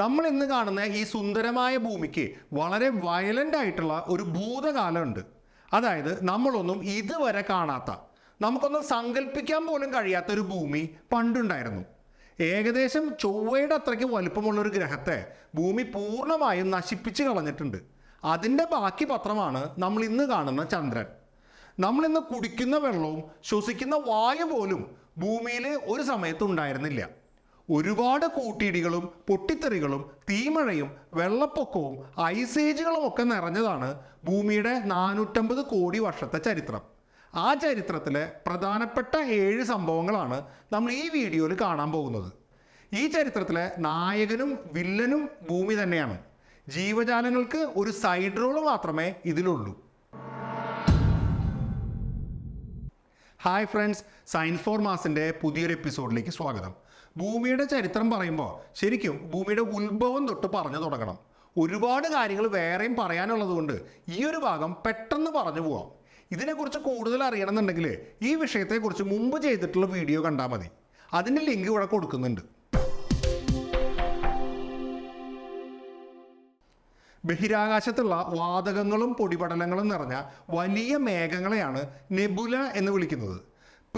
നമ്മൾ ഇന്ന് കാണുന്ന ഈ സുന്ദരമായ ഭൂമിക്ക് വളരെ വയലന്റ് ആയിട്ടുള്ള ഒരു ഭൂതകാലമുണ്ട്. അതായത് നമ്മളൊന്നും ഇതുവരെ കാണാത്ത നമുക്കൊന്നും സങ്കല്പിക്കാൻ പോലും കഴിയാത്ത ഒരു ഭൂമി പണ്ടുണ്ടായിരുന്നു. ഏകദേശം ചൊവ്വയുടെ അത്രയ്ക്ക് വലുപ്പമുള്ള ഒരു ഗ്രഹത്തെ ഭൂമി പൂർണമായും നശിപ്പിച്ച് കളഞ്ഞിട്ടുണ്ട്. അതിന്റെ ബാക്കി പത്രമാണ് നമ്മൾ ഇന്ന് കാണുന്ന ചന്ദ്രൻ. നമ്മൾ ഇന്ന് കുടിക്കുന്ന വെള്ളവും ശ്വസിക്കുന്ന വായു പോലും ഭൂമിയിൽ ഒരു സമയത്ത് ഉണ്ടായിരുന്നില്ല. ഒരുപാട് കൂട്ടിയിടികളും പൊട്ടിത്തെറികളും തീമഴയും വെള്ളപ്പൊക്കവും ഐസേജുകളും ഒക്കെ നിറഞ്ഞതാണ് ഭൂമിയുടെ നാനൂറ്റമ്പത് കോടി വർഷത്തെ ചരിത്രം. ആ ചരിത്രത്തിലെ പ്രധാനപ്പെട്ട ഏഴ് സംഭവങ്ങളാണ് നമ്മൾ ഈ വീഡിയോയിൽ കാണാൻ പോകുന്നത്. ഈ ചരിത്രത്തിലെ നായകനും വില്ലനും ഭൂമി തന്നെയാണ്. ജീവജാലങ്ങൾക്ക് ഒരു സൈഡ് റോൾ മാത്രമേ ഇതിലുള്ളൂ. ഹായ് ഫ്രണ്ട്സ് സയൻസ് ഫോർ മാസിന്റെ പുതിയൊരു എപ്പിസോഡിലേക്ക് സ്വാഗതം. ഭൂമിയുടെ ചരിത്രം പറയുമ്പോൾ ശരിക്കും ഭൂമിയുടെ ഉത്ഭവം തൊട്ട് പറഞ്ഞു തുടങ്ങണം. ഒരുപാട് കാര്യങ്ങൾ വേറെയും പറയാനുള്ളത് കൊണ്ട് ഈ ഒരു ഭാഗം പെട്ടെന്ന് പറഞ്ഞു പോവാം. ഇതിനെക്കുറിച്ച് കൂടുതൽ അറിയണമെന്നുണ്ടെങ്കിൽ ഈ വിഷയത്തെക്കുറിച്ച് മുമ്പ് ചെയ്തിട്ടുള്ള വീഡിയോ കണ്ടാൽ മതി. അതിന്റെ ലിങ്ക് ഇവിടെ കൊടുക്കുന്നുണ്ട്. ബഹിരാകാശത്തുള്ള വാതകങ്ങളും പൊടിപടലങ്ങളും നിറഞ്ഞ വലിയ മേഘങ്ങളെയാണ് നെബുല എന്ന് വിളിക്കുന്നത്.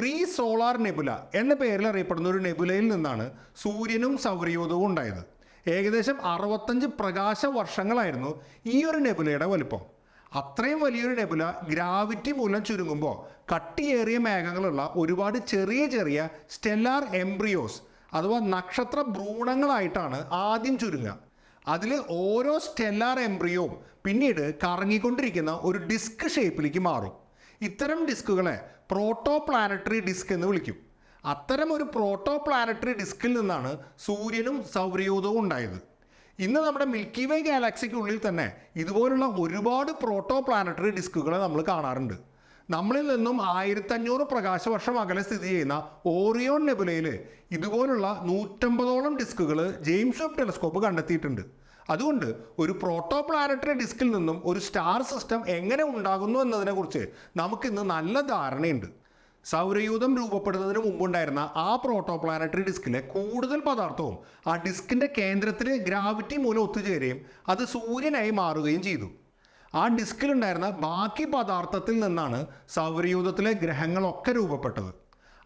പ്രീ സോളാർ നെബുല എന്ന പേരിൽ അറിയപ്പെടുന്ന ഒരു നെബുലയിൽ നിന്നാണ് സൂര്യനും സൗരയൂഥവും ഉണ്ടായത്. ഏകദേശം അറുപത്തഞ്ച് പ്രകാശ വർഷങ്ങളായിരുന്നു ഈ ഒരു നെബുലയുടെ വലുപ്പം. അത്രയും വലിയൊരു നെബുല ഗ്രാവിറ്റി മൂലം ചുരുങ്ങുമ്പോൾ കട്ടിയേറിയ മേഘങ്ങളുള്ള ഒരുപാട് ചെറിയ ചെറിയ സ്റ്റെല്ലാർ എംബ്രിയോസ് അഥവാ നക്ഷത്ര ഭ്രൂണങ്ങളായിട്ടാണ് ആദ്യം ചുരുങ്ങുക. അതിൽ ഓരോ സ്റ്റെല്ലാർ എംബ്രിയോവും പിന്നീട് കറങ്ങിക്കൊണ്ടിരിക്കുന്ന ഒരു ഡിസ്ക് ഷേപ്പിലേക്ക് മാറും. ഇത്തരം ഡിസ്കുകളെ പ്രോട്ടോ പ്ലാനറ്ററി ഡിസ്ക് എന്ന് വിളിക്കും. അത്തരം ഒരു പ്രോട്ടോ പ്ലാനറ്ററി ഡിസ്കിൽ നിന്നാണ് സൂര്യനും സൗരയൂഥവും ഉണ്ടായത്. ഇന്ന് നമ്മുടെ മിൽക്കി വേ ഗാലാക്സിക്കുള്ളിൽ തന്നെ ഇതുപോലുള്ള ഒരുപാട് പ്രോട്ടോ പ്ലാനറ്ററി ഡിസ്കുകളെ നമ്മൾ കാണാറുണ്ട്. നമ്മളിൽ നിന്നും ആയിരത്തഞ്ഞൂറ് പ്രകാശവർഷം അകലെ സ്ഥിതി ചെയ്യുന്ന ഓറിയോൺ നെബുലയിൽ ഇതുപോലുള്ള നൂറ്റമ്പതോളം ഡിസ്കുകൾ ജെയിംസ് വെബ് ടെലിസ്കോപ്പ് കണ്ടെത്തിയിട്ടുണ്ട്. അതുകൊണ്ട് ഒരു പ്രോട്ടോ പ്ലാനറ്ററി ഡിസ്കിൽ നിന്നും ഒരു സ്റ്റാർ സിസ്റ്റം എങ്ങനെ ഉണ്ടാകുന്നു എന്നതിനെക്കുറിച്ച് നമുക്കിന്ന് നല്ല ധാരണയുണ്ട്. സൗരയൂഥം രൂപപ്പെടുന്നതിന് മുമ്പുണ്ടായിരുന്ന ആ പ്രോട്ടോ പ്ലാനറ്ററി ഡിസ്കിലെ കൂടുതൽ പദാർത്ഥവും ആ ഡിസ്കിന്റെ കേന്ദ്രത്തിൽ ഗ്രാവിറ്റി മൂലം ഒത്തുചേരുകയും അത് സൂര്യനായി മാറുകയും ചെയ്തു. ആ ഡിസ്കിലുണ്ടായിരുന്ന ബാക്കി പദാർത്ഥത്തിൽ നിന്നാണ് സൗരയൂഥത്തിലെ ഗ്രഹങ്ങളൊക്കെ രൂപപ്പെട്ടത്.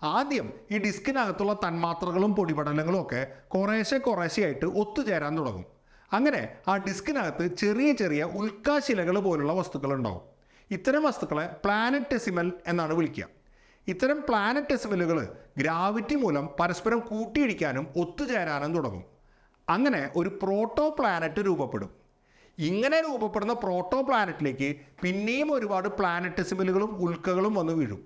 ആദ്യം ഈ ഡിസ്കിനകത്തുള്ള തന്മാത്രകളും പൊടിപടലങ്ങളും ഒക്കെ കുറേശ്ശെ കുറേശ്ശെയായിട്ട് ഒത്തുചേരാൻ തുടങ്ങും. അങ്ങനെ ആ ഡിസ്കിനകത്ത് ചെറിയ ചെറിയ ഉൽക്കാശിലകൾ പോലുള്ള വസ്തുക്കൾ ഉണ്ടാവും ഇത്തരം വസ്തുക്കളെ പ്ലാനറ്റെസിമൽ എന്നാണ് വിളിക്കുക. ഇത്തരം പ്ലാനറ്റെസിമലുകൾ ഗ്രാവിറ്റി മൂലം പരസ്പരം കൂട്ടിയിടിക്കാനും ഒത്തുചേരാനും തുടങ്ങും. അങ്ങനെ ഒരു പ്രോട്ടോ പ്ലാനറ്റ് രൂപപ്പെടും. ഇങ്ങനെ രൂപപ്പെടുന്ന പ്രോട്ടോ പ്ലാനറ്റിലേക്ക് പിന്നെയും ഒരുപാട് പ്ലാനറ്റസിമലുകളും ഉൽക്കകളും വന്ന് വീഴും.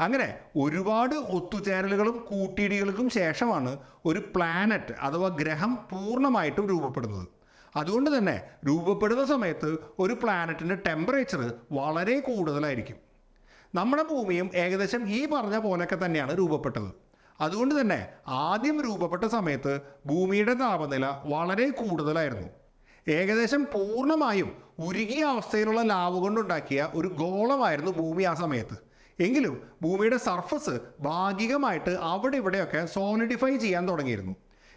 അങ്ങനെ ഒരുപാട് ഒത്തുചേരലുകളും കൂട്ടിയിടികൾക്കും ശേഷമാണ് ഒരു പ്ലാനറ്റ് അഥവാ ഗ്രഹം പൂർണമായിട്ടും രൂപപ്പെടുന്നത്. അതുകൊണ്ട് തന്നെ രൂപപ്പെടുന്ന സമയത്ത് ഒരു പ്ലാനറ്റിന്റെ ടെമ്പറേച്ചർ വളരെ കൂടുതലായിരിക്കും. നമ്മുടെ ഭൂമിയും ഏകദേശം ഈ പറഞ്ഞ പോലെയൊക്കെ തന്നെയാണ് രൂപപ്പെട്ടത്. അതുകൊണ്ട് തന്നെ ആദ്യം രൂപപ്പെട്ട സമയത്ത് ഭൂമിയുടെ താപനില വളരെ കൂടുതലായിരുന്നു. ഏകദേശം പൂർണമായും ഉരുകിയ അവസ്ഥയിലുള്ള ലാവ് കൊണ്ടുണ്ടാക്കിയ ഒരു ഗോളമായിരുന്നു ഭൂമി ആ സമയത്ത്. എങ്കിലും ഭൂമിയുടെ സർഫസ് ഭാഗികമായിട്ട് അവിടെ ഇവിടെയൊക്കെ സോണിഡിഫൈ ചെയ്യാൻ തുടങ്ങിയിരുന്നു.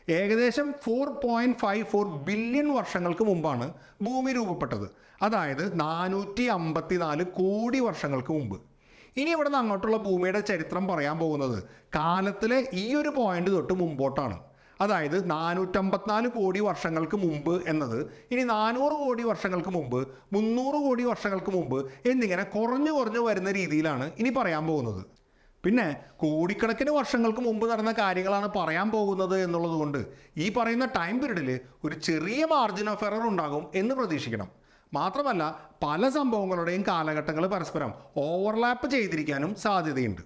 ഏകദേശം four point five four billion വർഷങ്ങൾക്ക് മുമ്പാണ് ഭൂമി രൂപപ്പെട്ടത്. അതായത് നാനൂറ്റി അമ്പത്തി നാല് കോടി വർഷങ്ങൾക്ക് മുമ്പ്. ഇനി ഇവിടെ നിന്ന് അങ്ങോട്ടുള്ള ഭൂമിയുടെ ചരിത്രം പറയാൻ പോകുന്നത് കാലത്തിലെ ഈ ഒരു പോയിന്റ് തൊട്ട് മുമ്പോട്ടാണ്. അതായത് നാനൂറ്റമ്പത്തിനാല് കോടി വർഷങ്ങൾക്ക് മുമ്പ് എന്നത്. ഇനി നാനൂറ് കോടി വർഷങ്ങൾക്ക് മുമ്പ് മുന്നൂറ് കോടി വർഷങ്ങൾക്ക് മുമ്പ് എന്നിങ്ങനെ കുറഞ്ഞു കുറഞ്ഞു വരുന്ന രീതിയിലാണ് ഇനി പറയാൻ പോകുന്നത്. പിന്നെ കോടിക്കണക്കിന് വർഷങ്ങൾക്ക് മുമ്പ് നടന്ന കാര്യങ്ങളാണ് പറയാൻ പോകുന്നത് എന്നുള്ളത് കൊണ്ട് ഈ പറയുന്ന ടൈം പീരീഡിൽ ഒരു ചെറിയ മാർജിൻ ഓഫ് എറർ ഉണ്ടാകും എന്ന് പ്രതീക്ഷിക്കണം. മാത്രമല്ല പല സംഭവങ്ങളുടെയും കാലഘട്ടങ്ങൾ പരസ്പരം ഓവർലാപ്പ് ചെയ്തിരിക്കാനും സാധ്യതയുണ്ട്.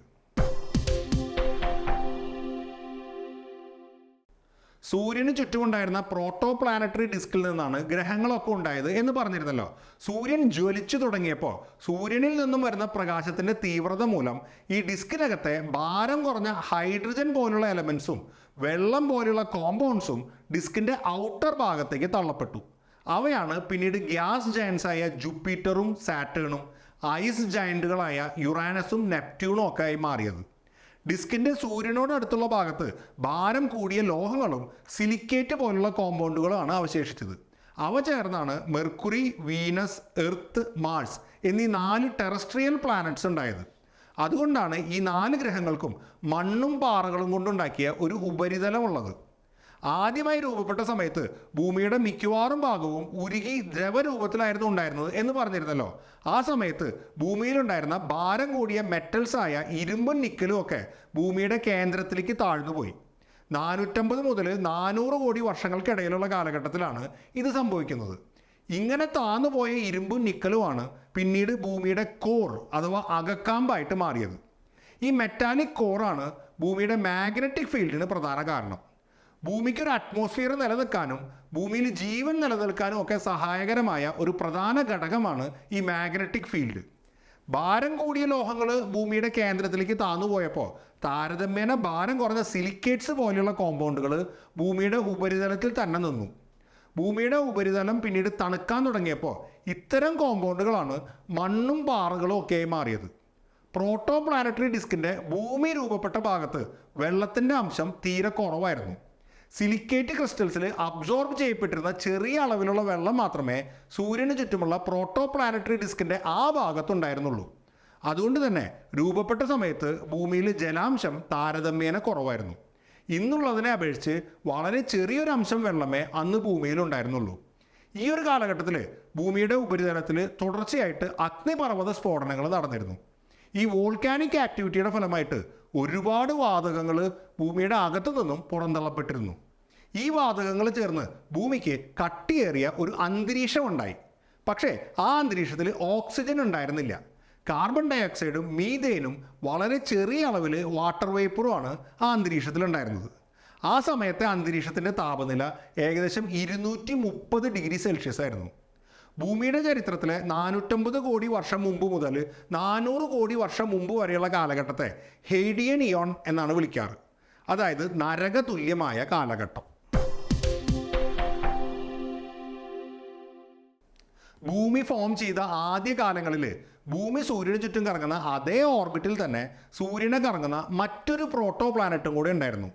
സൂര്യന് ചുറ്റുമുണ്ടായിരുന്ന പ്രോട്ടോ പ്ലാനറ്ററി ഡിസ്കിൽ നിന്നാണ് ഗ്രഹങ്ങളൊക്കെ ഉണ്ടായത് എന്ന് പറഞ്ഞിരുന്നല്ലോ. സൂര്യൻ ജ്വലിച്ചു തുടങ്ങിയപ്പോൾ സൂര്യനിൽ നിന്നും വരുന്ന പ്രകാശത്തിന്റെ തീവ്രത മൂലം ഈ ഡിസ്കിനകത്തെ ഭാരം കുറഞ്ഞ ഹൈഡ്രജൻ പോലുള്ള എലമെൻസും വെള്ളം പോലുള്ള കോമ്പൗണ്ട്സും ഡിസ്കിന്റെ ഔട്ടർ ഭാഗത്തേക്ക് തള്ളപ്പെട്ടു. അവയാണ് പിന്നീട് ഗ്യാസ് ജയൻസായ ജൂപ്പിറ്ററും സാറ്റേണും ഐസ് ജയന്റുകളായ യുറാനസും നെപ്റ്റ്യൂണും ഒക്കെ ആയി മാറിയത്. ഡിസ്കിന്റെ സൂര്യനോട് അടുത്തുള്ള ഭാഗത്ത് ഭാരം കൂടിയ ലോഹങ്ങളും സിലിക്കേറ്റ് പോലുള്ള കോമ്പൗണ്ടുകളുമാണ് അവശേഷിച്ചത്. അവ ചേർന്നാണ് മെർക്കുറി വീനസ് എർത്ത് മാർസ് എന്നീ നാല് ടെറസ്ട്രിയൽ പ്ലാനറ്റ്സ് ഉണ്ടായത്. അതുകൊണ്ടാണ് ഈ നാല് ഗ്രഹങ്ങൾക്കും മണ്ണും പാറകളും കൊണ്ടുണ്ടാക്കിയ ഒരു ഉപരിതലമുള്ളത്. ആദ്യമായി രൂപപ്പെട്ട സമയത്ത് ഭൂമിയുടെ മിക്കവാറും ഭാഗവും ഉരുകി ദ്രവരൂപത്തിലായിരുന്നു ഉണ്ടായിരുന്നത് എന്ന് പറഞ്ഞിരുന്നല്ലോ. ആ സമയത്ത് ഭൂമിയിലുണ്ടായിരുന്ന ഭാരം കൂടിയ മെറ്റൽസ് ആയ ഇരുമ്പും നിക്കലും ഒക്കെ ഭൂമിയുടെ കേന്ദ്രത്തിലേക്ക് താഴ്ന്നുപോയി നാനൂറ്റമ്പത് മുതൽ നാനൂറ് കോടി വർഷങ്ങൾക്കിടയിലുള്ള കാലഘട്ടത്തിലാണ് ഇത് സംഭവിക്കുന്നത്. ഇങ്ങനെ താന്നുപോയ ഇരുമ്പും നിക്കലുമാണ് പിന്നീട് ഭൂമിയുടെ കോർ അഥവാ അകക്കാമ്പായിട്ട് മാറിയത്. ഈ മെറ്റാലിക് കോറാണ് ഭൂമിയുടെ മാഗ്നറ്റിക് ഫീൽഡിന് പ്രധാന കാരണം. ഭൂമിക്ക് ഒരു അറ്റ്മോസ്ഫിയർ നിലനിൽക്കാനും ഭൂമിയിൽ ജീവൻ നിലനിൽക്കാനും ഒക്കെ സഹായകരമായ ഒരു പ്രധാന ഘടകമാണ് ഈ മാഗ്നറ്റിക് ഫീൽഡ് ഭാരം കൂടിയ ലോഹങ്ങൾ ഭൂമിയുടെ കേന്ദ്രത്തിലേക്ക് താന്നുപോയപ്പോൾ താരതമ്യേന ഭാരം കുറഞ്ഞ സിലിക്കേറ്റ്സ് പോലെയുള്ള കോമ്പൗണ്ടുകൾ ഭൂമിയുടെ ഉപരിതലത്തിൽ തന്നെ നിന്നു. ഭൂമിയുടെ ഉപരിതലം പിന്നീട് തണുക്കാൻ തുടങ്ങിയപ്പോൾ ഇത്തരം കോമ്പൗണ്ടുകളാണ് മണ്ണും പാറകളും ഒക്കെയായി മാറിയത്. പ്രോട്ടോ പ്ലാനറ്ററി ഡിസ്കിന്റെ ഭൂമി രൂപപ്പെട്ട ഭാഗത്ത് വെള്ളത്തിന്റെ അംശം തീരെ കുറവായിരുന്നു. സിലിക്കേറ്റ് ക്രിസ്റ്റൽസിൽ അബ്സോർബ് ചെയ്യപ്പെട്ടിരുന്ന ചെറിയ അളവിലുള്ള വെള്ളം മാത്രമേ സൂര്യന് ചുറ്റുമുള്ള പ്രോട്ടോ പ്ലാനറ്ററി ഡിസ്കിന്റെ ആ ഭാഗത്തുണ്ടായിരുന്നുള്ളൂ. അതുകൊണ്ട് തന്നെ രൂപപ്പെട്ട സമയത്ത് ഭൂമിയിൽ ജലാംശം താരതമ്യേന കുറവായിരുന്നു. ഇന്നുള്ളതിനെ അപേക്ഷിച്ച് വളരെ ചെറിയൊരു അംശം വെള്ളമേ അന്ന് ഭൂമിയിൽ ഉണ്ടായിരുന്നുള്ളൂ ഈ ഒരു കാലഘട്ടത്തിൽ ഭൂമിയുടെ ഉപരിതലത്തിൽ തുടർച്ചയായിട്ട് അഗ്നിപർവത സ്ഫോടനങ്ങൾ നടന്നിരുന്നു. ഈ വോൾക്കാനിക് ആക്ടിവിറ്റിയുടെ ഫലമായിട്ട് ഒരുപാട് വാതകങ്ങൾ ഭൂമിയുടെ അകത്തു നിന്നും പുറന്തള്ളപ്പെട്ടിരുന്നു. ഈ വാതകങ്ങൾ ചേർന്ന് ഭൂമിക്ക് കട്ടിയേറിയ ഒരു അന്തരീക്ഷം ഉണ്ടായി പക്ഷേ ആ അന്തരീക്ഷത്തിൽ ഓക്സിജൻ ഉണ്ടായിരുന്നില്ല. കാർബൺ ഡയോക്സൈഡും മീതേനും വളരെ ചെറിയ അളവിൽ വാട്ടർ വേപ്പറുമാണ് ആ അന്തരീക്ഷത്തിൽ ഉണ്ടായിരുന്നത് ആ സമയത്തെ അന്തരീക്ഷത്തിന്റെ താപനില ഏകദേശം ഇരുന്നൂറ്റി മുപ്പത് ഡിഗ്രി സെൽഷ്യസ് ആയിരുന്നു ഭൂമിയുടെ ചരിത്രത്തിലെ നാനൂറ്റമ്പത് കോടി വർഷം മുമ്പ് മുതൽ നാനൂറ് കോടി വർഷം മുമ്പ് വരെയുള്ള കാലഘട്ടത്തെ ഹെയ്ഡിയൻ ഇയോൺ എന്നാണ് വിളിക്കാറ്. അതായത് നരകതുല്യമായ കാലഘട്ടം. ഭൂമി ഫോം ചെയ്ത ആദ്യ കാലങ്ങളിൽ ഭൂമി സൂര്യന് ചുറ്റും കറങ്ങുന്ന അതേ ഓർബിറ്റിൽ തന്നെ സൂര്യനെ കറങ്ങുന്ന മറ്റൊരു പ്രോട്ടോ പ്ലാനറ്റും കൂടെ ഉണ്ടായിരുന്നു.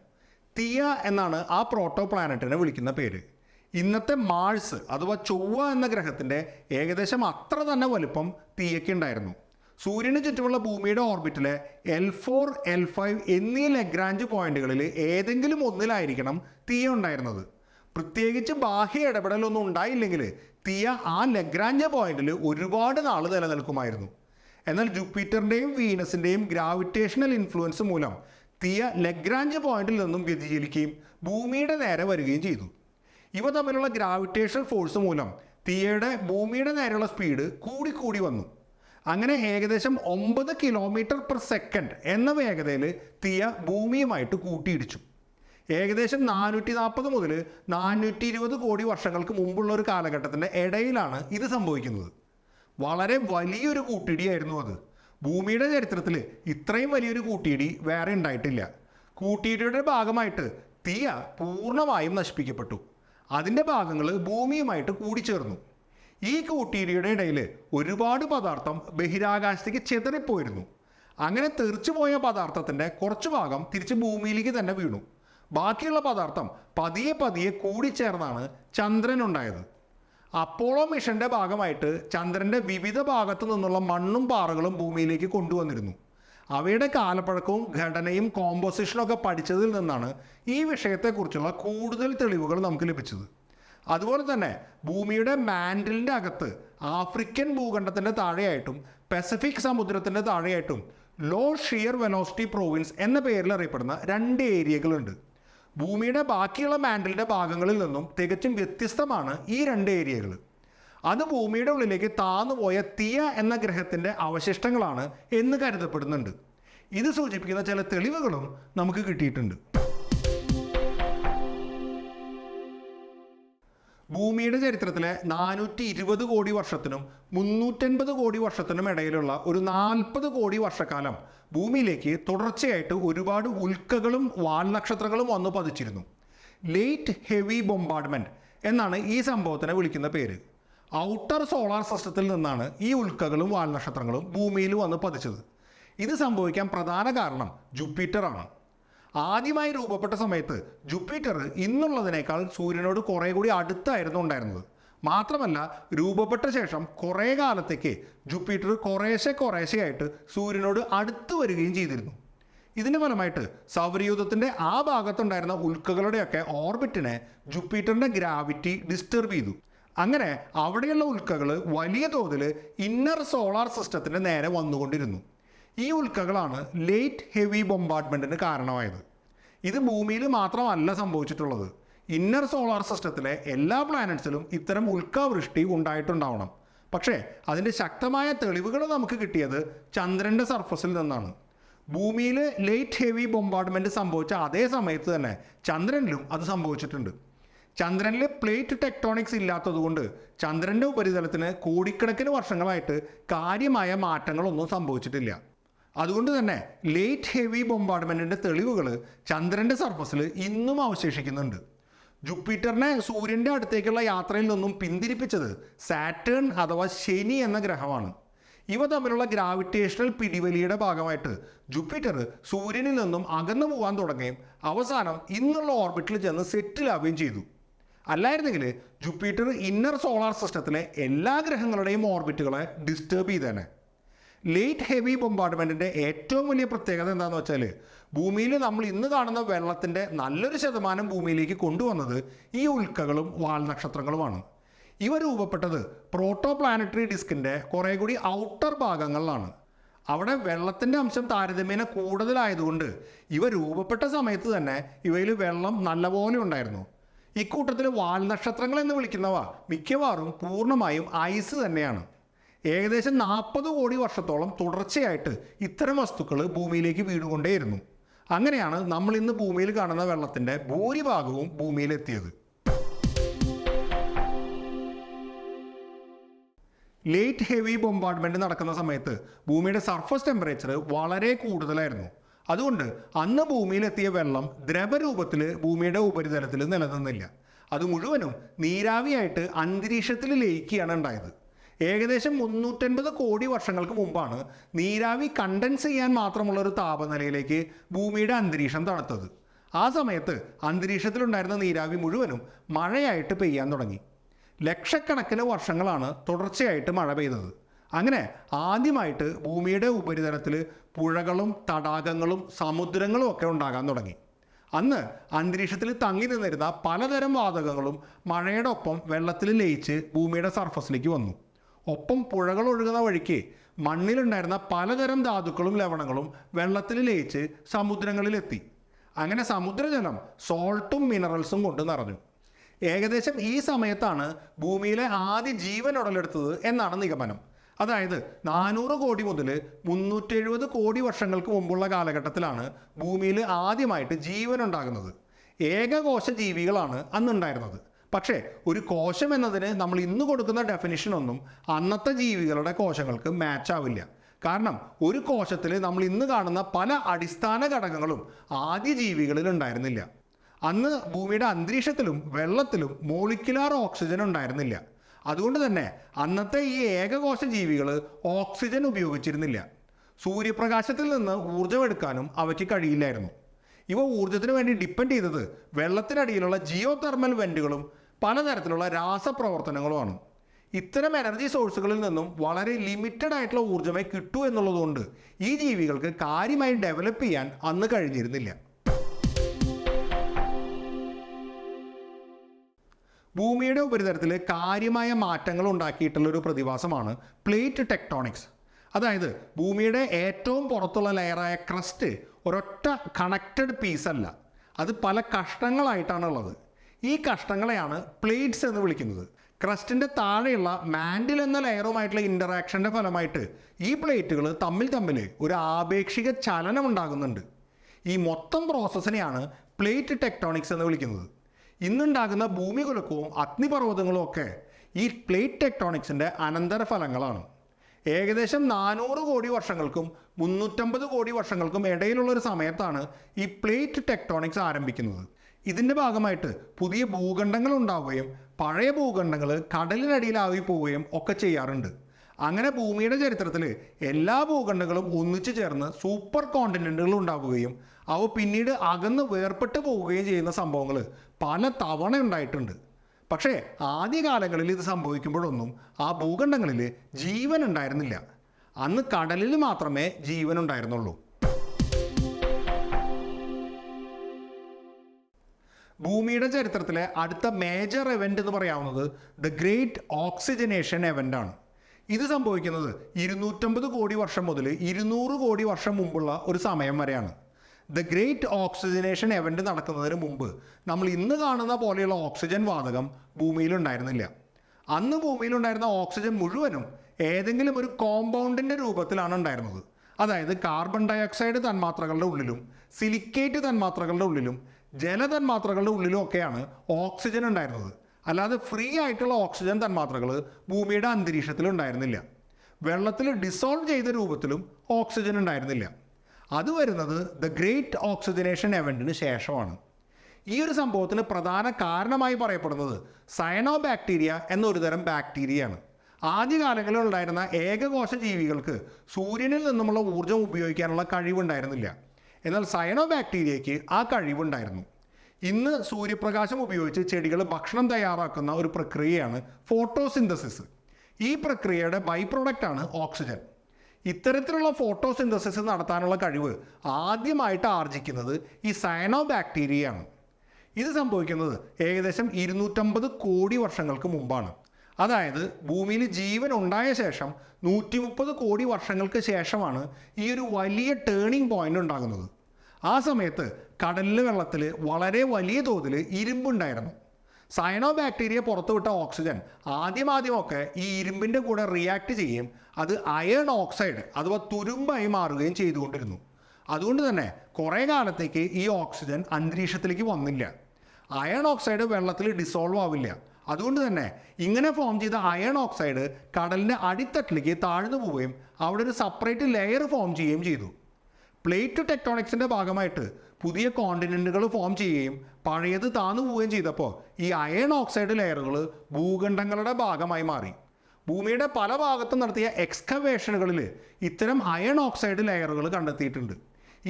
തിയ എന്നാണ് ആ പ്രോട്ടോ പ്ലാനറ്റിനെ വിളിക്കുന്ന പേര്. ഇന്നത്തെ മാഴ്സ് അഥവാ ചൊവ്വ എന്ന ഗ്രഹത്തിന്റെ ഏകദേശം അത്ര തന്നെ വലുപ്പം തീയക്കുണ്ടായിരുന്നു സൂര്യന് ചുറ്റുമുള്ള ഭൂമിയുടെ ഓർബിറ്റിലെ എൽ ഫോർ എൽ ഫൈവ് എന്നീ ലഗ്രാഞ്ച് പോയിന്റുകളിൽ ഏതെങ്കിലും ഒന്നിലായിരിക്കണം തീയ ഉണ്ടായിരുന്നത്. പ്രത്യേകിച്ച് ബാഹ്യ ഇടപെടലൊന്നും ഉണ്ടായില്ലെങ്കിൽ തീയ ആ ലഗ്രാഞ്ച് പോയിന്റിൽ ഒരുപാട് നാൾ നിലനിൽക്കുമായിരുന്നു. എന്നാൽ ജൂപ്പിറ്ററിന്റെയും വീനസിന്റെയും ഗ്രാവിറ്റേഷണൽ ഇൻഫ്ലുവൻസ് മൂലം തീയ ലഗ്രാഞ്ച് പോയിന്റിൽ നിന്നും വ്യതിചലിക്കുകയും ഭൂമിയുടെ നേരെ വരികയും ചെയ്തു. ഇവ തമ്മിലുള്ള ഗ്രാവിറ്റേഷൻ ഫോഴ്സ് മൂലം തീയയുടെ ഭൂമിയുടെ നേരെയുള്ള സ്പീഡ് കൂടിക്കൂടി വന്നു. അങ്ങനെ ഏകദേശം ഒമ്പത് കിലോമീറ്റർ പെർ സെക്കൻഡ് എന്ന വേഗതയിൽ തീയ ഭൂമിയുമായിട്ട് കൂട്ടിയിടിച്ചു. ഏകദേശം നാനൂറ്റി നാൽപ്പത് മുതൽ നാനൂറ്റി ഇരുപത് കോടി വർഷങ്ങൾക്ക് മുമ്പുള്ള ഒരു കാലഘട്ടത്തിന്റെ ഇടയിലാണ് ഇത് സംഭവിക്കുന്നത്. വളരെ വലിയൊരു കൂട്ടിയിടിയായിരുന്നു അത്. ഭൂമിയുടെ ചരിത്രത്തിൽ ഇത്രയും വലിയൊരു കൂട്ടിയിടി വേറെ ഉണ്ടായിട്ടില്ല. കൂട്ടിയിടിയുടെ ഭാഗമായിട്ട് തീയ പൂർണമായും നശിപ്പിക്കപ്പെട്ടു. അതിന്റെ ഭാഗങ്ങൾ ഭൂമിയുമായിട്ട് കൂടിച്ചേർന്നു. ഈ കൂട്ടീരിയുടെ ഇടയിൽ ഒരുപാട് പദാർത്ഥം ബഹിരാകാശത്തേക്ക് ചെതറിപ്പോയിരുന്നു. അങ്ങനെ തെറിച്ചുപോയ പദാർത്ഥത്തിന്റെ കുറച്ച് ഭാഗം തിരിച്ച് ഭൂമിയിലേക്ക് തന്നെ വീണു. ബാക്കിയുള്ള പദാർത്ഥം പതിയെ പതിയെ കൂടിച്ചേർന്നാണ് ചന്ദ്രൻ ഉണ്ടായത്. അപ്പോളോ മിഷന്റെ ഭാഗമായിട്ട് ചന്ദ്രന്റെ വിവിധ ഭാഗത്തു നിന്നുള്ള മണ്ണും പാറകളും ഭൂമിയിലേക്ക് കൊണ്ടുവന്നിരുന്നു. അവയുടെ കാലപ്പഴക്കവും ഘടനയും കോമ്പോസിഷനും ഒക്കെ പഠിച്ചതിൽ നിന്നാണ് ഈ വിഷയത്തെക്കുറിച്ചുള്ള കൂടുതൽ തെളിവുകൾ നമുക്ക് ലഭിച്ചത്. അതുപോലെ തന്നെ ഭൂമിയുടെ മാൻഡിലിന്റെ അകത്ത് ആഫ്രിക്കൻ ഭൂഖണ്ഡത്തിന്റെ താഴെയായിട്ടും പസഫിക് സമുദ്രത്തിന്റെ താഴെയായിട്ടും ലോ ഷിയർ വെലോസിറ്റി പ്രോവിൻസ് എന്ന പേരിൽ അറിയപ്പെടുന്ന രണ്ട് ഏരിയകളുണ്ട്. ഭൂമിയുടെ ബാക്കിയുള്ള മാൻഡലിന്റെ ഭാഗങ്ങളിൽ നിന്നും തികച്ചും വ്യത്യസ്തമാണ് ഈ രണ്ട് ഏരിയകൾ അത് ഭൂമിയുടെ ഉള്ളിലേക്ക് താന്നുപോയ തിയ എന്ന ഗ്രഹത്തിന്റെ അവശിഷ്ടങ്ങളാണ് എന്ന് കരുതപ്പെടുന്നുണ്ട്. ഇത് സൂചിപ്പിക്കുന്ന ചില തെളിവുകളും നമുക്ക് കിട്ടിയിട്ടുണ്ട്. ഭൂമിയുടെ ചരിത്രത്തിലെ നാനൂറ്റി ഇരുപത് കോടി വർഷത്തിനും മുന്നൂറ്റൻപത് കോടി വർഷത്തിനും ഇടയിലുള്ള ഒരു നാൽപ്പത് കോടി വർഷക്കാലം ഭൂമിയിലേക്ക് തുടർച്ചയായിട്ട് ഒരുപാട് ഉൽക്കകളും വാൽനക്ഷത്രങ്ങളും വന്നു പതിച്ചിരുന്നു. ലേറ്റ് ഹെവി ബൊമ്പാർഡ്മെന്റ് എന്നാണ് ഈ സംഭവത്തിനെ വിളിക്കുന്ന പേര്. ഔട്ടർ സോളാർ സിസ്റ്റത്തിൽ നിന്നാണ് ഈ ഉൽക്കകളും വാൽനക്ഷത്രങ്ങളും ഭൂമിയിൽ വന്ന് പതിച്ചത്. ഇത് സംഭവിക്കാൻ പ്രധാന കാരണം ജുപ്പിറ്ററാണ്. ആദ്യമായി രൂപപ്പെട്ട സമയത്ത് ജൂപ്പിറ്റർ ഇന്നുള്ളതിനേക്കാൾ സൂര്യനോട് കുറേ കൂടി അടുത്തായിരുന്നു ഉണ്ടായിരുന്നത്. മാത്രമല്ല രൂപപ്പെട്ട ശേഷം കുറേ കാലത്തേക്ക് ജൂപ്പിറ്റർ കുറേശ്ശെ കുറേശ്ശെയായിട്ട് സൂര്യനോട് അടുത്ത് വരികയും ചെയ്തിരുന്നു. ഇതിന് ഫലമായിട്ട് സൗരയൂഥത്തിന്റെ ആ ഭാഗത്തുണ്ടായിരുന്ന ഉൽക്കകളുടെയൊക്കെ ഓർബിറ്റിനെ ജുപ്പിറ്ററിന്റെ ഗ്രാവിറ്റി ഡിസ്റ്റർബ് ചെയ്തു. അങ്ങനെ അവിടെയുള്ള ഉൽക്കകൾ വലിയ തോതിൽ ഇന്നർ സോളാർ സിസ്റ്റത്തിന് നേരെ വന്നുകൊണ്ടിരുന്നു. ഈ ഉൽക്കകളാണ് ലേറ്റ് ഹെവി ബോംബാർട്ട്മെന്റിന് കാരണമായത്. ഇത് ഭൂമിയിൽ മാത്രമല്ല സംഭവിച്ചിട്ടുള്ളത്. ഇന്നർ സോളാർ സിസ്റ്റത്തിലെ എല്ലാ പ്ലാനറ്റ്സിലും ഇത്തരം ഉൽക്കാവൃഷ്ടി ഉണ്ടായിട്ടുണ്ടാവണം. പക്ഷേ അതിന്റെ ശക്തമായ തെളിവുകൾ നമുക്ക് കിട്ടിയത് ചന്ദ്രന്റെ സർഫസിൽ നിന്നാണ്. ഭൂമിയിൽ ലേറ്റ് ഹെവി ബൊമ്പാർട്ട്മെന്റ് സംഭവിച്ച അതേ സമയത്ത് തന്നെ ചന്ദ്രനിലും അത് സംഭവിച്ചിട്ടുണ്ട്. ചന്ദ്രനിൽ പ്ലേറ്റ് ടെക്ടോണിക്സ് ഇല്ലാത്തതുകൊണ്ട് ചന്ദ്രന്റെ ഉപരിതലത്തിന് കോടിക്കണക്കിന് വർഷങ്ങളായിട്ട് കാര്യമായ മാറ്റങ്ങളൊന്നും സംഭവിച്ചിട്ടില്ല. അതുകൊണ്ട് തന്നെ ലേറ്റ് ഹെവി ബോംബാർഡ്മെന്റിന്റെ തെളിവുകൾ ചന്ദ്രന്റെ സർഫസിൽ ഇന്നും അവശേഷിക്കുന്നുണ്ട്. ജൂപ്പിറ്ററിനെ സൂര്യന്റെ അടുത്തേക്കുള്ള യാത്രയിൽ നിന്നും പിന്തിരിപ്പിച്ചത് സാറ്റേൺ അഥവാ ശനി എന്ന ഗ്രഹമാണ്. ഇവ തമ്മിലുള്ള ഗ്രാവിറ്റേഷണൽ പിടിവലിയുടെ ഭാഗമായിട്ട് ജൂപ്പിറ്റർ സൂര്യനിൽ നിന്നും അകന്നു പോകാൻ തുടങ്ങുകയും അവസാനം ഇന്നുള്ള ഓർബിറ്റിൽ ചെന്ന് സെറ്റിലാവുകയും ചെയ്തു. അല്ലായിരുന്നെങ്കിൽ ജൂപ്പിറ്റർ ഇന്നർ സോളാർ സിസ്റ്റത്തിലെ എല്ലാ ഗ്രഹങ്ങളുടെയും ഓർബിറ്റുകളെ ഡിസ്റ്റർബ് ചെയ്തേനെ. ലേറ്റ് ഹെവി ബൊമ്പാർട്ട്മെന്റിന്റെ ഏറ്റവും വലിയ പ്രത്യേകത എന്താണെന്ന് വെച്ചാൽ ഭൂമിയിൽ നമ്മൾ ഇന്ന് കാണുന്ന വെള്ളത്തിന്റെ നല്ലൊരു ശതമാനം ഭൂമിയിലേക്ക് കൊണ്ടുവന്നത് ഈ ഉൽക്കകളും വാൽനക്ഷത്രങ്ങളുമാണ് ഇവ രൂപപ്പെട്ടത് പ്രോട്ടോ പ്ലാനറ്ററി ഡിസ്കിന്റെ കുറേ കൂടി ഔട്ടർ ഭാഗങ്ങളിലാണ്. അവിടെ വെള്ളത്തിന്റെ അംശം താരതമ്യേന കൂടുതലായതുകൊണ്ട് ഇവ രൂപപ്പെട്ട സമയത്ത് തന്നെ ഇവയിൽ വെള്ളം നല്ലപോലെ ഉണ്ടായിരുന്നു. ഇക്കൂട്ടത്തിൽ വാൽനക്ഷത്രങ്ങൾ എന്ന് വിളിക്കുന്നവ മിക്കവാറും പൂർണമായും ഐസ് തന്നെയാണ്. ഏകദേശം നാൽപ്പത് കോടി വർഷത്തോളം തുടർച്ചയായിട്ട് ഇത്തരം വസ്തുക്കൾ ഭൂമിയിലേക്ക് വീണുകൊണ്ടേയിരുന്നു. അങ്ങനെയാണ് നമ്മൾ ഇന്ന് ഭൂമിയിൽ കാണുന്ന വെള്ളത്തിന്റെ ഭൂരിഭാഗവും ഭൂമിയിലെത്തിയത്. ലേറ്റ് ഹെവി ബോംബാർഡ്മെന്റ് നടക്കുന്ന സമയത്ത് ഭൂമിയുടെ സർഫസ് ടെമ്പറേച്ചർ വളരെ കൂടുതലായിരുന്നു. അതുകൊണ്ട് അന്ന് ഭൂമിയിലെത്തിയ വെള്ളം ദ്രവരൂപത്തിൽ ഭൂമിയുടെ ഉപരിതലത്തിൽ നിലനിന്നില്ല. അത് മുഴുവനും നീരാവിയായിട്ട് അന്തരീക്ഷത്തിൽ ലയിക്കുകയാണ് ഉണ്ടായത്. ഏകദേശം മുന്നൂറ്റൻപത് കോടി വർഷങ്ങൾക്ക് മുമ്പാണ് നീരാവി കണ്ടൻസ് ചെയ്യാൻ മാത്രമുള്ള ഒരു താപനിലയിലേക്ക് ഭൂമിയുടെ അന്തരീക്ഷം തണുത്തത്. ആ സമയത്ത് അന്തരീക്ഷത്തിലുണ്ടായിരുന്ന നീരാവി മുഴുവനും മഴയായിട്ട് പെയ്യാൻ തുടങ്ങി. ലക്ഷക്കണക്കിന് വർഷങ്ങളാണ് തുടർച്ചയായിട്ട് മഴ പെയ്തത്. അങ്ങനെ ആദ്യമായിട്ട് ഭൂമിയുടെ ഉപരിതലത്തിൽ പുഴകളും തടാകങ്ങളും സമുദ്രങ്ങളും ഒക്കെ ഉണ്ടാകാൻ തുടങ്ങി. അന്ന് അന്തരീക്ഷത്തിൽ തങ്ങി നിന്നിരുന്ന പലതരം വാതകങ്ങളും മഴയുടെ ഒപ്പം വെള്ളത്തിൽ ലയിച്ച് ഭൂമിയുടെ സർഫസിലേക്ക് വന്നു. ഒപ്പം പുഴകൾ ഒഴുകുന്ന വഴിക്ക് മണ്ണിലുണ്ടായിരുന്ന പലതരം ധാതുക്കളും ലവണങ്ങളും വെള്ളത്തിൽ ലയിച്ച് സമുദ്രങ്ങളിലെത്തി. അങ്ങനെ സമുദ്രജലം സോൾട്ടും മിനറൽസും കൊണ്ട് നിറഞ്ഞു. ഏകദേശം ഈ സമയത്താണ് ഭൂമിയിലെ ആദ്യ ജീവൻ ഉടലെടുത്തത് എന്നാണ് നിഗമനം. അതായത് നാനൂറ് കോടി മുതൽ മുന്നൂറ്റി എഴുപത് കോടി വർഷങ്ങൾക്ക് മുമ്പുള്ള കാലഘട്ടത്തിലാണ് ഭൂമിയിൽ ആദ്യമായിട്ട് ജീവൻ ഉണ്ടാകുന്നത് ഏകകോശ ജീവികളാണ് അന്നുണ്ടായിരുന്നത്. പക്ഷേ ഒരു കോശം എന്നതിന് നമ്മൾ ഇന്ന് കൊടുക്കുന്ന ഡെഫിനിഷൻ ഒന്നും അന്നത്തെ ജീവികളുടെ കോശങ്ങൾക്ക് മാച്ച് ആവില്ല. കാരണം ഒരു കോശത്തിൽ നമ്മൾ ഇന്ന് കാണുന്ന പല അടിസ്ഥാന ഘടകങ്ങളും ആദ്യ ജീവികളിൽ ഉണ്ടായിരുന്നില്ല. അന്ന് ഭൂമിയുടെ അന്തരീക്ഷത്തിലും വെള്ളത്തിലും മോളിക്കുലാർ ഓക്സിജൻ ഉണ്ടായിരുന്നില്ല. അതുകൊണ്ട് തന്നെ അന്നത്തെ ഈ ഏകകോശ ജീവികൾ ഓക്സിജൻ ഉപയോഗിച്ചിരുന്നില്ല. സൂര്യപ്രകാശത്തിൽ നിന്ന് ഊർജമെടുക്കാനും അവയ്ക്ക് കഴിയില്ലായിരുന്നു. ഇവ ഊർജത്തിന് വേണ്ടി ഡിപ്പെൻഡ് ചെയ്തത് വെള്ളത്തിനടിയിലുള്ള ജിയോ തെർമൽ വെന്റുകളും പലതരത്തിലുള്ള രാസപ്രവർത്തനങ്ങളുമാണ്. ഇത്തരം എനർജി സോഴ്സുകളിൽ നിന്നും വളരെ ലിമിറ്റഡ് ആയിട്ടുള്ള ഊർജമേ കിട്ടൂ എന്നുള്ളതുകൊണ്ട് ഈ ജീവികൾക്ക് കാര്യമായി ഡെവലപ്പ് ചെയ്യാൻ അന്ന് കഴിഞ്ഞിരുന്നില്ല. ഭൂമിയുടെ ഉപരിതലത്തിൽ കാര്യമായ മാറ്റങ്ങൾ ഉണ്ടാക്കിയിട്ടുള്ള ഒരു പ്രതിഭാസമാണ് പ്ലേറ്റ് ടെക്ടോണിക്സ്. അതായത് ഭൂമിയുടെ ഏറ്റവും പുറത്തുള്ള ലെയറായ ക്രസ്റ്റ് ഒരൊറ്റ കണക്റ്റഡ് പീസ് അല്ല. അത് പല കഷ്ണങ്ങളായിട്ടാണ് ഉള്ളത് ഈ കഷ്ണങ്ങളെയാണ് പ്ലേറ്റ്സ് എന്ന് വിളിക്കുന്നത്. ക്രസ്റ്റിന്റെ താഴെയുള്ള മാൻഡിൽ എന്ന ലെയറുമായിട്ടുള്ള ഇന്ററാക്ഷന്റെ ഫലമായിട്ട് ഈ പ്ലേറ്റുകൾ തമ്മിൽ തമ്മിൽ ഒരു ആപേക്ഷിക ചലനം ഉണ്ടാകുന്നുണ്ട് ഈ മൊത്തം പ്രോസസ്സിനെയാണ് പ്ലേറ്റ് ടെക്ടോണിക്സ് എന്ന് വിളിക്കുന്നത്. ഇന്നുണ്ടാകുന്ന ഭൂമികുലുക്കവും അഗ്നിപർവതങ്ങളും ഒക്കെ ഈ പ്ലേറ്റ് ടെക്ടോണിക്സിന്റെ അനന്തരഫലങ്ങളാണ്. ഏകദേശം നാനൂറ് കോടി വർഷങ്ങൾക്കും മുന്നൂറ്റമ്പത് കോടി വർഷങ്ങൾക്കും ഇടയിലുള്ള ഒരു സമയത്താണ് ഈ പ്ലേറ്റ് ടെക്ടോണിക്സ് ആരംഭിക്കുന്നത്. ഇതിന്റെ ഭാഗമായിട്ട് പുതിയ ഭൂഖണ്ഡങ്ങൾ ഉണ്ടാവുകയും പഴയ ഭൂഖണ്ഡങ്ങൾ കടലിനടിയിലായി പോവുകയും ഒക്കെ ചെയ്യാറുണ്ട്. അങ്ങനെ ഭൂമിയുടെ ചരിത്രത്തിൽ എല്ലാ ഭൂഖണ്ഡങ്ങളും ഒന്നിച്ചു ചേർന്ന് സൂപ്പർ കോണ്ടിനെന്റുകൾ ഉണ്ടാവുകയും അവ പിന്നീട് അകന്ന് വേർപെട്ട് പോവുകയും ചെയ്യുന്ന സംഭവങ്ങൾ പല തവണ ഉണ്ടായിട്ടുണ്ട്. പക്ഷേ ആദ്യകാലങ്ങളിൽ ഇത് സംഭവിക്കുമ്പോഴൊന്നും ആ ഭൂഖണ്ഡങ്ങളിൽ ജീവൻ ഉണ്ടായിരുന്നില്ല. അന്ന് കടലിൽ മാത്രമേ ജീവൻ ഉണ്ടായിരുന്നുള്ളൂ. ഭൂമിയുടെ ചരിത്രത്തിലെ അടുത്ത മേജർ എവന്റ് എന്ന് പറയാവുന്നത് ദ ഗ്രേറ്റ് ഓക്സിജനേഷൻ എവന്റ് ആണ്. ഇത് സംഭവിക്കുന്നത് ഇരുന്നൂറ്റമ്പത് കോടി വർഷം മുതൽ ഇരുന്നൂറ് കോടി വർഷം മുമ്പുള്ള ഒരു സമയം വരെയാണ്. ദ ഗ്രേറ്റ് ഓക്സിജനേഷൻ എവന്റ് നടക്കുന്നതിന് മുമ്പ് നമ്മൾ ഇന്ന് കാണുന്ന പോലെയുള്ള ഓക്സിജൻ വാതകം ഭൂമിയിൽ ഉണ്ടായിരുന്നില്ല അന്ന് ഭൂമിയിലുണ്ടായിരുന്ന ഓക്സിജൻ മുഴുവനും ഏതെങ്കിലും ഒരു കോമ്പൗണ്ടിന്റെ രൂപത്തിലാണ് ഉണ്ടായിരുന്നത്. അതായത് കാർബൺ ഡയോക്സൈഡ് തന്മാത്രകളുടെ ഉള്ളിലും സിലിക്കേറ്റ് തന്മാത്രകളുടെ ഉള്ളിലും ജലതന്മാത്രകളുടെ ഉള്ളിലും ഒക്കെയാണ് ഓക്സിജൻ ഉണ്ടായിരുന്നത്. അല്ലാതെ ഫ്രീ ആയിട്ടുള്ള ഓക്സിജൻ തന്മാത്രകൾ ഭൂമിയുടെ അന്തരീക്ഷത്തിൽ ഉണ്ടായിരുന്നില്ല. വെള്ളത്തിൽ ഡിസോൾവ് ചെയ്ത രൂപത്തിലും ഓക്സിജൻ ഉണ്ടായിരുന്നില്ല. അത് വരുന്നത് ദ ഗ്രേറ്റ് ഓക്സിജനേഷൻ എവന്റിന് ശേഷമാണ്. ഈ ഒരു സംഭവത്തിന് പ്രധാന കാരണമായി പറയപ്പെടുന്നത് സയനോ ബാക്ടീരിയ എന്നൊരു തരം ബാക്ടീരിയയാണ് ആദ്യകാലങ്ങളിൽ ഉണ്ടായിരുന്ന ഏകകോശ ജീവികൾക്ക് സൂര്യനിൽ നിന്നുമുള്ള ഊർജം ഉപയോഗിക്കാനുള്ള കഴിവുണ്ടായിരുന്നില്ല. എന്നാൽ സയനോ ബാക്ടീരിയയ്ക്ക് ആ കഴിവുണ്ടായിരുന്നു. ഇന്ന് സൂര്യപ്രകാശം ഉപയോഗിച്ച് ചെടികൾ ഭക്ഷണം തയ്യാറാക്കുന്ന ഒരു പ്രക്രിയയാണ് ഫോട്ടോസിന്തസിസ്. ഈ പ്രക്രിയയുടെ ബൈ പ്രൊഡക്റ്റാണ് ഓക്സിജൻ ഇത്തരത്തിലുള്ള ഫോട്ടോസിന്തസിസ് നടത്താനുള്ള കഴിവ് ആദ്യമായിട്ട് ആർജിക്കുന്നത് ഈ സയനോ ബാക്ടീരിയയാണ് ഇത് സംഭവിക്കുന്നത് ഏകദേശം ഇരുന്നൂറ്റമ്പത് കോടി വർഷങ്ങൾക്ക് മുമ്പാണ്. അതായത് ഭൂമിയിൽ ജീവൻ ഉണ്ടായ ശേഷം നൂറ്റി കോടി വർഷങ്ങൾക്ക് ശേഷമാണ് ഈ ഒരു വലിയ ടേണിംഗ് പോയിന്റ് ഉണ്ടാകുന്നത്. ആ സമയത്ത് കടലിലെ വെള്ളത്തിൽ വളരെ വലിയ തോതിൽ ഇരുമ്പുണ്ടായിരുന്നു. സയനോ ബാക്ടീരിയ പുറത്തുവിട്ട ഓക്സിജൻ ആദ്യം ആദ്യമാദ്യമൊക്കെ ഈ ഇരുമ്പിന്റെ കൂടെ റിയാക്ട് ചെയ്യും അത് അയൺ ഓക്സൈഡ് അഥവാ തുരുമ്പായി മാറുകയും ചെയ്തുകൊണ്ടിരുന്നു. അതുകൊണ്ട് തന്നെ കുറേ കാലത്തേക്ക് ഈ ഓക്സിജൻ അന്തരീക്ഷത്തിലേക്ക് വന്നില്ല. അയൺ ഓക്സൈഡ് വെള്ളത്തിൽ ഡിസോൾവ് ആവില്ല. അതുകൊണ്ട് തന്നെ ഇങ്ങനെ ഫോം ചെയ്ത അയൺ ഓക്സൈഡ് കടലിന്റെ അടിത്തട്ടിലേക്ക് താഴ്ന്നു പോവുകയും അവിടെ ഒരു സെപ്പറേറ്റ് ലെയർ ഫോം ചെയ്യുകയും ചെയ്തു. പ്ലേറ്റ് ടെക്ടോണിക്സിന്റെ ഭാഗമായിട്ട് പുതിയ കോണ്ടിനെന്റുകൾ ഫോം ചെയ്യുകയും പഴയത് താന്നു പോവുകയും ചെയ്തപ്പോൾ ഈ അയൺ ഓക്സൈഡ് ലെയറുകൾ ഭൂഖണ്ഡങ്ങളുടെ ഭാഗമായി മാറി. ഭൂമിയുടെ പല ഭാഗത്തും നടത്തിയ എക്സ്കവേഷനുകളിൽ ഇത്തരം അയൺ ഓക്സൈഡ് ലെയറുകൾ കണ്ടെത്തിയിട്ടുണ്ട്.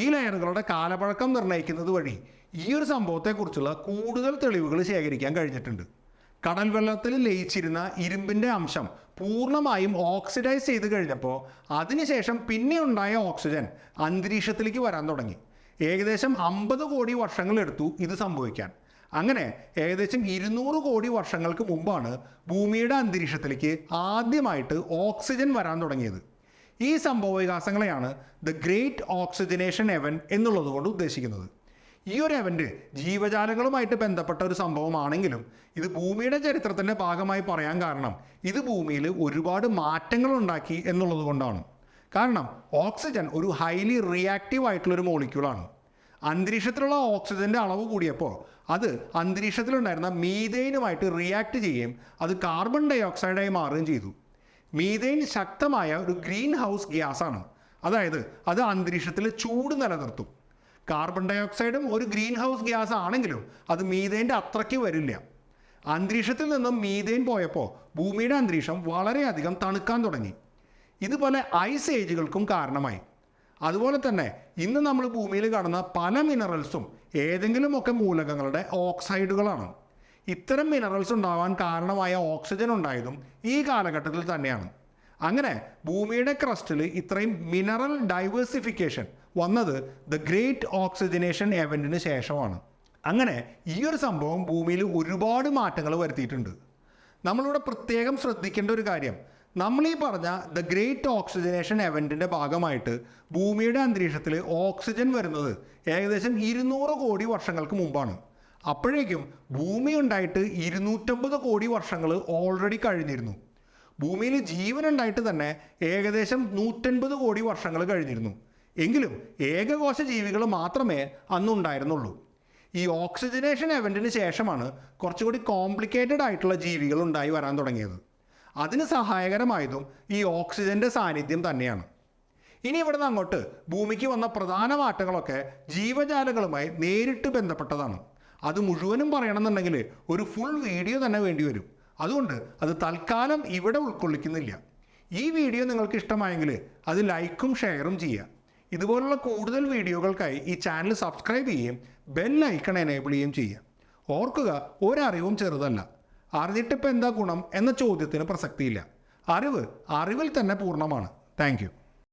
ഈ ലെയറുകളുടെ കാലപഴക്കം നിർണയിക്കുന്നത് വഴി ഈ ഒരു സംഭവത്തെക്കുറിച്ചുള്ള കൂടുതൽ തെളിവുകൾ ശേഖരിക്കാൻ കഴിഞ്ഞിട്ടുണ്ട്. കടൽ വെള്ളത്തിൽ ലയിച്ചിരുന്ന ഇരുമ്പിന്റെ അംശം പൂർണമായും ഓക്സിഡൈസ് ചെയ്ത് കഴിഞ്ഞപ്പോൾ അതിനുശേഷം പിന്നെ ഉണ്ടായ ഓക്സിജൻ അന്തരീക്ഷത്തിലേക്ക് വരാൻ തുടങ്ങി. ഏകദേശം അമ്പത് കോടി വർഷങ്ങളെടുത്തു ഇത് സംഭവിക്കാൻ. അങ്ങനെ ഏകദേശം ഇരുന്നൂറ് കോടി വർഷങ്ങൾക്ക് മുമ്പാണ് ഭൂമിയുടെ അന്തരീക്ഷത്തിലേക്ക് ആദ്യമായിട്ട് ഓക്സിജൻ വരാൻ തുടങ്ങിയത്. ഈ സംഭവ വികാസങ്ങളെയാണ് ദ ഗ്രേറ്റ് ഓക്സിജനേഷൻ എവൻ എന്നുള്ളതുകൊണ്ട് ഉദ്ദേശിക്കുന്നത്. ഈ ഒരു എവന്റ് ജീവജാലങ്ങളുമായിട്ട് ബന്ധപ്പെട്ട ഒരു സംഭവമാണെങ്കിലും ഇത് ഭൂമിയുടെ ചരിത്രത്തിന്റെ ഭാഗമായി പറയാൻ കാരണം ഇത് ഭൂമിയിൽ ഒരുപാട് മാറ്റങ്ങൾ ഉണ്ടാക്കി എന്നുള്ളത് കൊണ്ടാണ്. കാരണം ഓക്സിജൻ ഒരു ഹൈലി റിയാക്റ്റീവ് ആയിട്ടുള്ളൊരു മോളിക്യൂളാണ് അന്തരീക്ഷത്തിലുള്ള ഓക്സിജന്റെ അളവ് കൂടിയപ്പോൾ അത് അന്തരീക്ഷത്തിലുണ്ടായിരുന്ന മീതെയിനുമായിട്ട് റിയാക്ട് ചെയ്യുകയും അത് കാർബൺ ഡൈ ഓക്സൈഡായി മാറുകയും ചെയ്തു. മീതെയിൻ ശക്തമായ ഒരു ഗ്രീൻ ഹൗസ് ഗ്യാസാണ് അതായത് അത് അന്തരീക്ഷത്തിൽ ചൂട് നിലനിർത്തും. കാർബൺ ഡൈ ഓക്സൈഡും ഒരു ഗ്രീൻ ഹൗസ് ഗ്യാസ് ആണെങ്കിലും അത് മീതേന്റെ അത്രയ്ക്ക് വരില്ല. അന്തരീക്ഷത്തിൽ നിന്നും മീതേൻ പോയപ്പോൾ ഭൂമിയുടെ അന്തരീക്ഷം വളരെയധികം തണുക്കാൻ തുടങ്ങി. ഇതുപോലെ ഐസ് ഏജുകൾക്കും കാരണമായി. അതുപോലെ തന്നെ ഇന്ന് നമ്മൾ ഭൂമിയിൽ കാണുന്ന പല മിനറൽസും ഏതെങ്കിലുമൊക്കെ മൂലകങ്ങളുടെ ഓക്സൈഡുകളാണ് ഇത്തരം മിനറൽസ് ഉണ്ടാവാൻ കാരണമായ ഓക്സിജൻ ഉണ്ടായതും ഈ കാലഘട്ടത്തിൽ തന്നെയാണ്. അങ്ങനെ ഭൂമിയുടെ ക്രസ്റ്റിൽ ഇത്രയും മിനറൽ ഡൈവേഴ്സിഫിക്കേഷൻ വന്നത് ദ ഗ്രേറ്റ് ഓക്സിജനേഷൻ എവന്റിന് ശേഷമാണ്. അങ്ങനെ ഈ ഒരു സംഭവം ഭൂമിയിൽ ഒരുപാട് മാറ്റങ്ങൾ വരുത്തിയിട്ടുണ്ട്. നമ്മളിവിടെ പ്രത്യേകം ശ്രദ്ധിക്കേണ്ട ഒരു കാര്യം നമ്മൾ ഈ പറഞ്ഞ ദ ഗ്രേറ്റ് ഓക്സിജനേഷൻ എവന്റിന്റെ ഭാഗമായിട്ട് ഭൂമിയുടെ അന്തരീക്ഷത്തിൽ ഓക്സിജൻ വരുന്നത് ഏകദേശം ഇരുന്നൂറ് കോടി വർഷങ്ങൾക്ക് മുമ്പാണ്. അപ്പോഴേക്കും ഭൂമി ഉണ്ടായിട്ട് ഇരുന്നൂറ്റമ്പത് കോടി വർഷങ്ങൾ ഓൾറെഡി കഴിഞ്ഞിരുന്നു. ഭൂമിയിൽ ജീവൻ ഉണ്ടായിട്ട് തന്നെ ഏകദേശം നൂറ്റൻപത് കോടി വർഷങ്ങൾ കഴിഞ്ഞിരുന്നു. എങ്കിലും ഏകകോശ ജീവികൾ മാത്രമേ അന്നുണ്ടായിരുന്നുള്ളൂ. ഈ ഓക്സിജനേഷൻ എവന്റിന് ശേഷമാണ് കുറച്ചുകൂടി കോംപ്ലിക്കേറ്റഡ് ആയിട്ടുള്ള ജീവികൾ ഉണ്ടായി വരാൻ തുടങ്ങിയത്. അതിന് സഹായകരമായതും ഈ ഓക്സിജന്റെ സാന്നിധ്യം തന്നെയാണ്. ഇനി ഇവിടെ നിന്ന് അങ്ങോട്ട് ഭൂമിക്ക് വന്ന പ്രധാന മാറ്റങ്ങളൊക്കെ ജീവജാലങ്ങളുമായി നേരിട്ട് ബന്ധപ്പെട്ടതാണ്. അത് മുഴുവനും പറയണമെന്നുണ്ടെങ്കിൽ ഒരു ഫുൾ വീഡിയോ തന്നെ വേണ്ടി വരും. അതുകൊണ്ട് അത് തൽക്കാലം ഇവിടെ ഉൾക്കൊള്ളിക്കുന്നില്ല. ഈ വീഡിയോ നിങ്ങൾക്ക് ഇഷ്ടമായെങ്കിൽ അത് ലൈക്കും ഷെയറും ചെയ്യുക. ഇതുപോലുള്ള കൂടുതൽ വീഡിയോകൾക്കായി ഈ ചാനൽ സബ്സ്ക്രൈബ് ചെയ്യുകയും ബെൽ ഐക്കൺ എനേബിൾ ചെയ്യുകയും ചെയ്യുക. ഓർക്കുക ഒരറിവും ചെറുതല്ല. അറിഞ്ഞിട്ടിപ്പോൾ എന്താ ഗുണം എന്ന ചോദ്യത്തിന് പ്രസക്തിയില്ല. അറിവ് അറിവിൽ തന്നെ പൂർണമാണ്. താങ്ക്